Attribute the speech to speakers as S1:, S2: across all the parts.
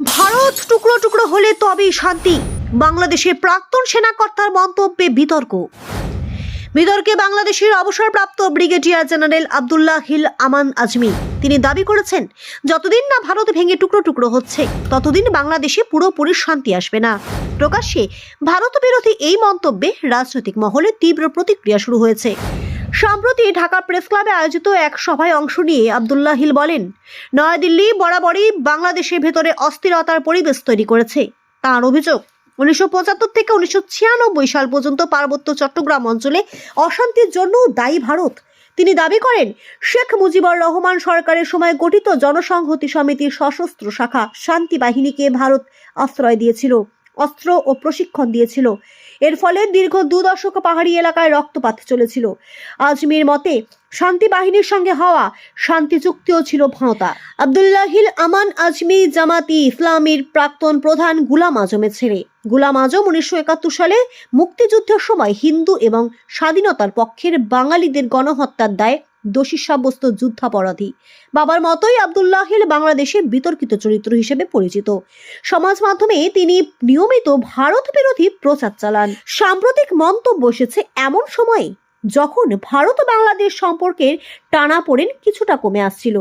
S1: ভারত টুকরো টুকরো হলে তবেই শান্তি। বাংলাদেশের প্রাক্তন সেনাকর্তার মন্তব্যে বিতর্ক। বিতর্কে বাংলাদেশের অবসরপ্রাপ্ত ব্রিগেডিয়ার জেনারেল আবদুল্লাহ হিল আমান আজমি। তিনি দাবি করেছেন, যতদিন না ভারত ভেঙে টুকরো টুকরো হচ্ছে, ততদিন বাংলাদেশে পুরোপুরি শান্তি আসবে না। প্রকাশ্যে ভারত বিরোধী এই মন্তব্যে রাজনৈতিক মহলে তীব্র প্রতিক্রিয়া শুরু হয়েছে। সম্প্রতি ঢাকা প্রেস ক্লাবে আয়োজিত এক সভায় অংশ নিয়ে আব্দুল্লাহ হিল বলেন, নয়াদিল্লি, বরাবরই বাংলাদেশের ভেতরে অস্থিরতার পরিবেশ তৈরি করেছে। তার অভিযোগ, উনিশশো পঁচাত্তর থেকে উনিশশো ছিয়ানব্বই সাল পর্যন্ত পার্বত্য চট্টগ্রাম অঞ্চলে অশান্তির জন্য দায়ী ভারত। তিনি দাবি করেন, শেখ মুজিবুর রহমান সরকারের সময় গঠিত জনসংহতি সমিতির সশস্ত্র শাখা শান্তি বাহিনীকে ভারত আশ্রয় দিয়েছিল। অস্ত্র ও প্রশিক্ষণ দিয়েছিল। এর ফলে দীর্ঘ দু দশক পাহাড়ি এলাকায় রক্তপাত চলেছিল। আজমির মতে শান্তি বাহিনীর সঙ্গে হওয়া শান্তি চুক্তিও ছিল ভাঁতা আবদুল্লাহিল আমান আজমি জামাতি ইসলামীর প্রাক্তন প্রধান গুলাম আজমের ছেলে। গুলাম আজম উনিশশো একাত্তর সালে মুক্তিযুদ্ধের সময় হিন্দু এবং স্বাধীনতার পক্ষের বাঙালিদের গণহত্যার দায়ে দোষী সাব্যস্ত যুদ্ধাপরাধী। বাবার মতোই আবদুল্লাহিল বাংলাদেশে বিতর্কিত চরিত্র হিসেবে পরিচিত। সমাজ মাধ্যমে তিনি নিয়মিত ভারত বিরোধী প্রচার চালান। সাম্প্রতিক মন্তব্য এসেছে এমন সময়ে যখন ভারত বাংলাদেশ সম্পর্কের টানাপোড়েন কিছুটা কমে আসছিল।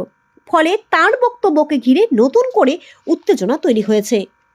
S1: ফলে তার বক্তব্যকে ঘিরে নতুন করে উত্তেজনা তৈরি হয়েছে।